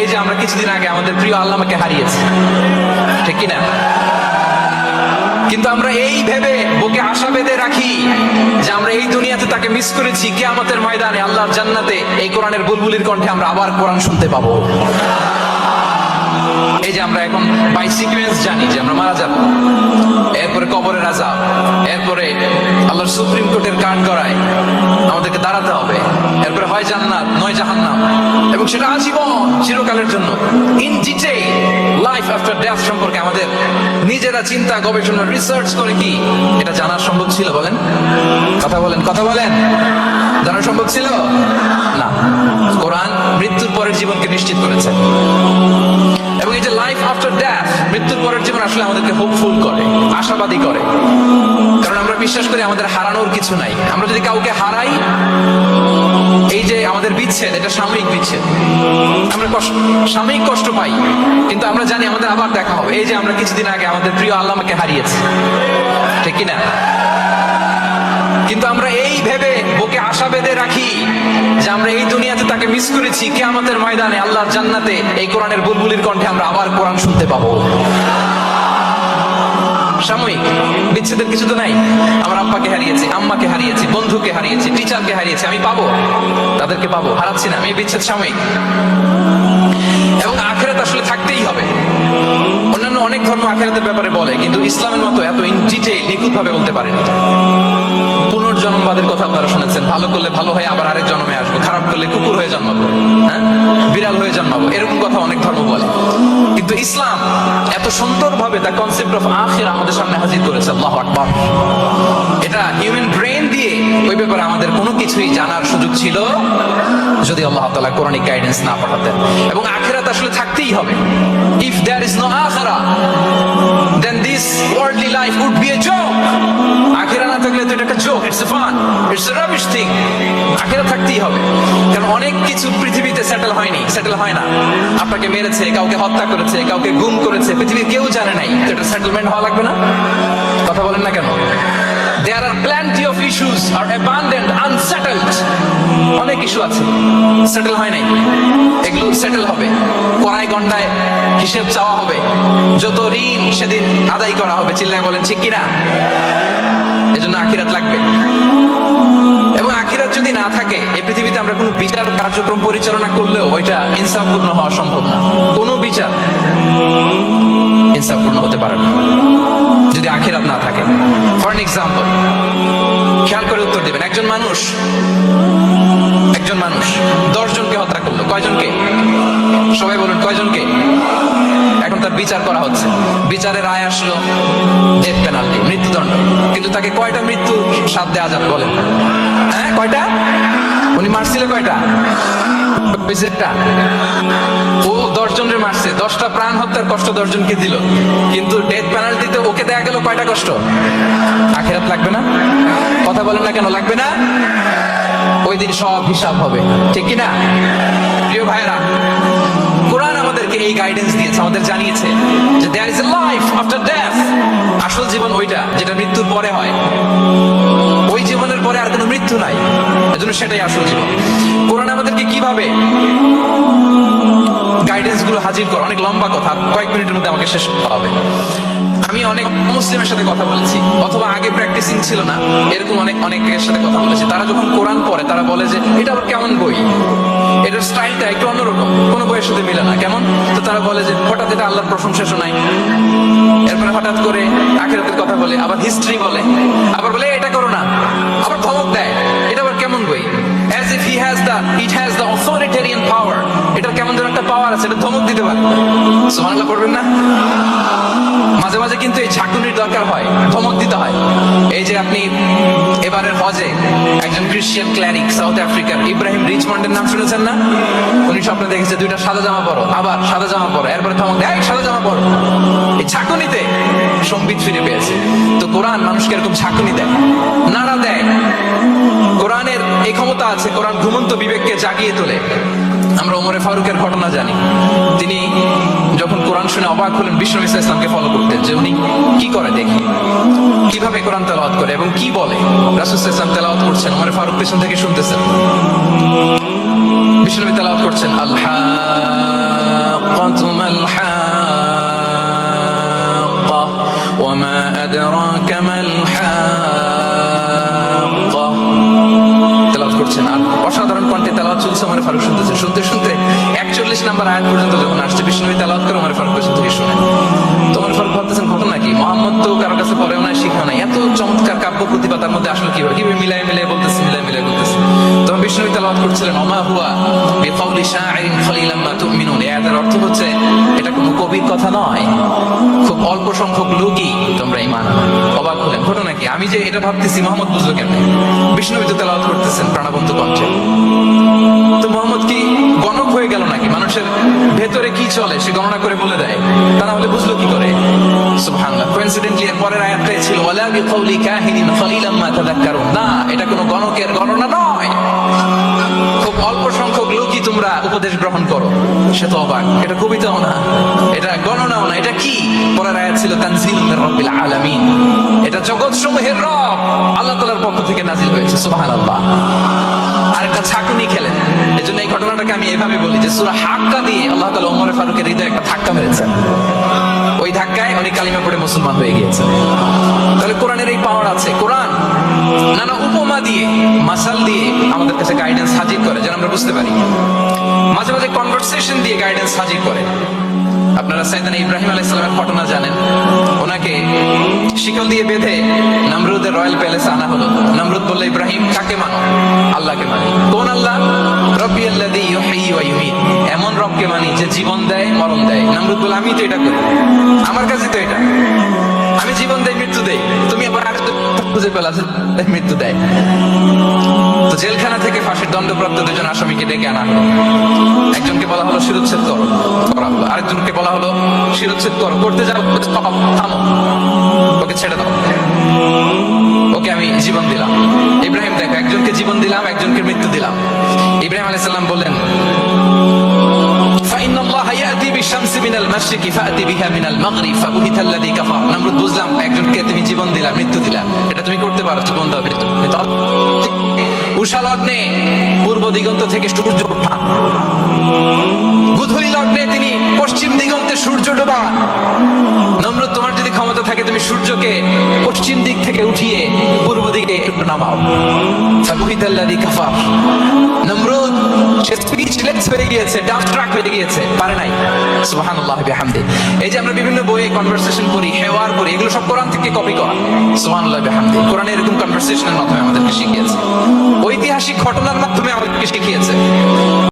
এই যে আমরা কিছুদিন আগে আমাদের প্রিয় আল্লামাকে হারিয়েছি। ঠিক কিনা? কিন্তু আমরা এই ভেবে বুকে আশা বেঁধে রাখি যে আমরা এই দুনিয়াতে তাকে মিস করেছি কে আমাদের ময়দানে, আল্লাহর জান্নাতে এই কোরআনের বুলবুলির কণ্ঠে আমরা আবার কোরআন শুনতে পাবো। এই যে আমরা এখন বাই সিকুয়েন্স জানি যে আমরা মারা যাব। এরপরে কবরের আজাব এরপরে আল্লাহর সুপ্রিম কোর্টের কাঠ গড়ায় আমাদেরকে দাঁড়াতে হবে। এরপরে হয় জান্নাত, নয় জাহান্নাম। এবং সেটা আজীবন, চিরকালের জন্য। In detail life after death সম্পর্কে আমাদের নিজেরা চিন্তা, গবেষণা রিসার্চ করে কি? এটা জানা সম্ভব ছিল, বলেন। কথা বলেন কথা বলেন। জানা সম্ভব ছিল? না। কোরআন মৃত্যুর পরের জীবনকে নিশ্চিত করেছে। এই যে লাইফ আফটার মৃত্যুর পরের জীবন আসলে আমাদেরকে হোপফুল করে, আশাবাদী করে। কারণ আমরা বিশ্বাস করি আমাদের হারানোর কিছু নাই। আমরা যদি কাউকে হারাই, এই যে আমাদের বিচ্ছেদ, এটা সাময়িক বিচ্ছেদ। আমরা সাময়িক কষ্ট পাই, কিন্তু আমরা জানি আমাদের আবার দেখা হবে। এই যে আমরা কিছুদিন আগে আমাদের প্রিয় আল্লামাকে হারিয়েছি। ঠিক কিনা? কিন্তু আমরা এই আশা রাখি যে আমরা এই দুনিয়াতে তাকে মিস করেছি কেয়ামতের ময়দানে, আল্লাহর জান্নাতে এই কোরআনের বুলবুলির কণ্ঠে আমরা আবার কোরআন শুনতে পাবো। সাময়িক, বিচ্ছেদের কিছু তো নাই। আমার আব্বাকে হারিয়েছি, আম্মাকে হারিয়েছি, বন্ধুকে হারিয়েছি টিচারকে হারিয়েছি, আমি পাবো। তাদেরকে পাবো, হারাচ্ছি না, আমি বিচ্ছেদ সাময়িক। এবং আখেরাত আসলে থাকতেই হবে। অন্যান্য অনেক ধর্ম আখেরাতের ব্যাপারে বলে, কিন্তু ইসলামের মতো এত ইন ডিটেইল নিখুঁত ভাবে বলতে পারেনি। পুনর্জন্মবাদের কথা আপনারা শুনেছেন। ভালো করলে ভালো হয়ে আবার আরেক জন্মে আসব। খারাপ করলে কুকুর হয়ে জন্মাবো। হ্যাঁ? বিড়াল হয়ে জন্মাবো। এরকম কথা অনেক ধর্ম বলে। কিন্তু ইসলাম এত সুন্দরভাবে তার কনসেপ্ট অফ আখের আমাদের সামনে হাজির করেছে, আল্লাহ আকবার। এটা হিউম্যান ব্রেন দিয়ে ওই ব্যাপারে আমাদের কোনো কিছুই জানার সুযোগ ছিল যদি আল্লাহ তাআলা কোরআনিক গাইডেন্স না পাঠাতেন। এবং আখেরাত আসলে থাকতেই হবে। ইফ দেয়ার ইজ নো আখেরা this worldly life would be a joke আখেরা না থাকলে তো এটা একটা joke it's fun it's a rubbish thing আখেরা থাকতেই হবে। কারণ অনেক কিছু পৃথিবীতে সেটেল হয়নি সেটেল হয় না। আপনাকে মেরেছে কাউকে হত্যা করেছে কাউকে গুম করেছে পৃথিবীর কেউ জানে নাই। তো এটা সেটেলমেন্ট হওয়া লাগবে না? কথা বলেন না কেন? There are plenty of issues are abandoned, unsettled. অনেক ইস্যু আছে। সেটেল হয় নাই। এগুলো সেটেল হবে। কড়াই গন্ডায় হিসেব চাওয়া হবে। যত ঋণ সেদিন আদায় করা হবে। চিল্লায় বলেন, ঠিক কিনা? এজন্য আখিরাত লাগবে। এবং আখিরাত যদি না থাকে এই পৃথিবীতে আমরা কোনো বিচার কার্যক্রম পরিচালনা করলেও ওইটা ইনসাফপূর্ণ হওয়া সম্ভব না। কোনো বিচার ইনসাফপূর্ণ হতে পারে না, যদি আখিরাত না থাকে। ফর এক্সাম্পল খেয়াল করে উত্তর দিবেন। একজন মানুষ একজন মানুষ, দশজনকে হত্যা করল। কয়জনকে? সবাই বলুন, কয়জনকে? তার বিচার করা হচ্ছে। বিচারের রায় আসলো ডেথ পেনাল্টি মৃত্যুদণ্ড। কিন্তু তাকে কয়টা মৃত্যু সাথ দেওয়া যাবে বলেন হ্যাঁ কয়টা? উনি মারছিল কয়টা? বিচারটা। ও দশ জনের মারছে। দশটা প্রাণ হত্যার কষ্ট দশ জনকে দিল। কিন্তু ডেথ পেনাল্টিতে ওকে দেয়া গেল কয়টা কষ্ট? আখেরাত লাগবে না? কথা বলেন না কেন, লাগবে না? ওই দিন সব হিসাব হবে। ঠিক কি না প্রিয় ভাইরা এই গাইডেন্স দিয়েছে, আমাদের জানিয়েছে যে there is a life after death আসল জীবন ওইটা, যেটা মৃত্যুর পরে হয়। ওই জীবনের পরে আর কোনো মৃত্যু নাই। এজন্য সেটাই আসল জীবন। কোরআন আমাদেরকে কীভাবে গাইডেন্সগুলো হাজির কর? অনেক লম্বা কথা, কয়েক মিনিটের মধ্যে আমাকে শেষ করতে হবে। আমি অনেক মুসলিমের সাথে কথা বলেছি, অথবা আগে প্র্যাকটিসিং ছিল না, এরকম অনেক, অনেকের সাথে কথা বলেছি। তারা যখন কোরআন পড়ে, তারা বলে যে, এটা আবার কেমন বই? এটার স্টাইলটা একটু অন্যরকম। কোনো সাথে মিলে না। কেমন? তো তারা বলে যে হঠাৎ এটা আল্লাহর প্রশংসা শোনায়। এরপরে হঠাৎ করে আখেরাতের কথা বলে, আবার হিস্ট্রি বলে। আবার বলে এটা করো না। আবার ধমক দেয়। এটা আবার কেমন বই as if he has the it has the authoritarian power এটা কেমন একটা পাওয়ার আছে, এটা ধমক দিতে পারে সুবহানাল্লাহ পড়বেন না? মাঝে মাঝে কিন্তু এই ঝাঁকুনির দরকার হয়, ধমক দিতে হয়। এই যে আপনি এবারের হজে একজন ক্রিশ্চিয়ান ক্ল্যারিক সাউথ আফ্রিকার ইব্রাহিম রিচমন্ডের নাম শুনেছেন না? উনি স্বপ্নে দেখেছে, দুইটা সাদা জামা পরো, আবার সাদা জামা পরো, এরপরে ধমক দেয় সাদা জামা পরো। এই ঝাঁকুনিতে সম্বিত ফিরে পেয়েছে। তো কোরআন মানুষকে এরকম ঝাঁকুনি দেয়, নাড়া দেয়। কোরআনের এই ক্ষমতা আছে, কোরআন ঘুমন্ত বিবেককে জাগিয়ে তোলে। আমরা ওমরে ফারুকের ঘটনা জানি। তিনি যখন কোরআন শুনে অবাক হলেন, বিষ্ণু ইসলামকে ফলো করতেন যে উনি কি করে দেখি? কীভাবে কোরআন তেলাওয়াত করে এবং কি বলে? রাসুল ইসলাম তেলাওয়াত করছেন, ওমরে ফারুক পেছন থেকে শুনতেছেন। বিষ্ণু তেলাওয়াত করছেন আল্লাহ وما أدراك ما الحاقة তেলাওয়াত করছেন। আর অসাধারণ কণ্ঠে তেলাওয়াত চলছে আমার ফারুক নাম্বার আয়াত পর্যন্ত যখন আসছে বিষ্ণু তালাত করে ওমর ফারুক কাছে থেকে শুনে তোমার ফারুক ভাবতেছেন, ঘটনা কি? মোহাম্মদ তো কারও কাছে পড়েও নাই শিখা নাই। এত চমৎকার কাব্য প্রতিভা তার মধ্যে আসলে কি হবে কীভাবে মিলাই মিলাই বলতেছে মিলাই মিলাই বলতেছে। তখন বিষ্ণু তালাত করছিলেন অমা হুয়া তুমিনুন? অর্থ হচ্ছে, এটা কোনো কবির কথা নয়, খুব অল্প সংখ্যক লোকই তোমরা ইমান অবাক হলেন। ঘটনা কি আমি যে এটা ভাবতেছি, মোহাম্মদ বুঝলো কেন? বিষ্ণু তেলাওয়াত করতেছেন প্রাণবন্ত কণ্ঠে। তো মোহাম্মদ কি গণক হয়ে গেল নাকি? মানুষের ভেতরে কি চলে, সে গণনা করে বলে দেয়। তা না হলে বুঝলো কি করে? না, এটা কোনো গণকের গণনা নয়। খুব অল্প সংখ্যক তোমরা উপদেশ গ্রহণ করো। সে তো অবাক। এটা কবিতাও না। এটা গণনাও না। এটা কি? পরের আয়াত ছিল, তানজিল রব্বিল আলামিন। এটা জগৎ সমূহের রব আল্লাহ তাআলার পক্ষ থেকে নাজিল হয়েছে। সুবহানাল্লাহ। আর একটা ছাকুনি খেলেন। এই জন্য এই ঘটনাটাকে আমি এভাবে বলি যে, সুরা হাক্কা দিয়ে আল্লাহ তাআলা ওমর ফারুকের হৃদয়ে একটা ধাক্কা মেরেছেন। ওই ধাক্কায় উনি কালিমা পড়ে মুসলমান হয়ে গিয়েছেন। তাহলে কোরআনের এই পাওয়ার আছে। কোরআন নানা উপমা দিয়ে, মাসাল দিয়ে আমাদের কাছে গাইডেন্স হাজির করে, যেন আমরা বুঝতে পারি। মাঝে মাঝে কনভারসেশন দিয়ে গাইডেন্স হাজির করে। আপনারা সাইদান ইব্রাহিম আলাইহিস সালামের ঘটনা জানেন। ওনাকে শিকল দিয়ে বেঁধে নমরুদের রয়্যাল প্যালেসে আনা হলো। নমরুদ বলল, ইব্রাহিম, কাকে মানো? আল্লাহকে মানি। কোন আল্লাহ? রব্বি আল্লাযী ইউহয়ী ওয়া ইউমীত। এমন রবকে মানি যে জীবন দেয়, মরণ দেয়। নমরুদ বলে আমি তো এটা করি। আমার কাছে তো এটা। আমি জীবন দেই, মৃত্যু দেই। তুমি আবার আর খুঁজে পেলা মৃত্যু দেয়। তো জেলখানা থেকে ফাঁসির দণ্ডপ্রাপ্ত দুজন আসামিকে ডেকে আনা হলো। একজনকে বলা হলো, শিরোচ্ছেদ করো। করা হলো। আরেকজনকে বলা হলো, শিরোচ্ছেদ করো। করতে যাও থামো। ওকে ছেড়ে দাও। ওকে আমি জীবন দিলাম। ইব্রাহিম, দেখো, একজনকে জীবন দিলাম, একজনকে মৃত্যু দিলাম। ইব্রাহিম আলাইসাল্লাম বললেন বুঝলাম, একজনকে তুমি জীবন দিলা, মৃত্যু দিলা। এটা তুমি করতে পারো, জীবন উষা লগ্নে, পূর্ব দিগন্ত থেকে সূর্য গুধুলি লগ্নে তিনি পশ্চিম দিগন্তে সূর্য ডোবা। নম্র, তোমার যদি ক্ষমতা থাকে, তুমি সূর্যকে পশ্চিম দিক থেকে উঠিয়ে পূর্ব দিকে একটু নামাও। ফাকুহিতাল্লাদি কাফার। সে বেড়ে হয়ে গিয়েছে ডাস্ট্রাক হয়ে গিয়েছে, পারে নাই। সুবহানাল্লাহ বিহামদি। এই যে আমরা বিভিন্ন বইয়ে কনভারসেশন করি, হেওয়ার করি, এগুলো সব কোরআন থেকে কপি করা। সুবহানাল্লাহ বিহামদি। কোরআন এরকম কনভারসেশনের মাধ্যমে আমাদেরকে শিখিয়েছে। ঐতিহাসিক ঘটনার মাধ্যমে আমাদেরকে শিখিয়েছে।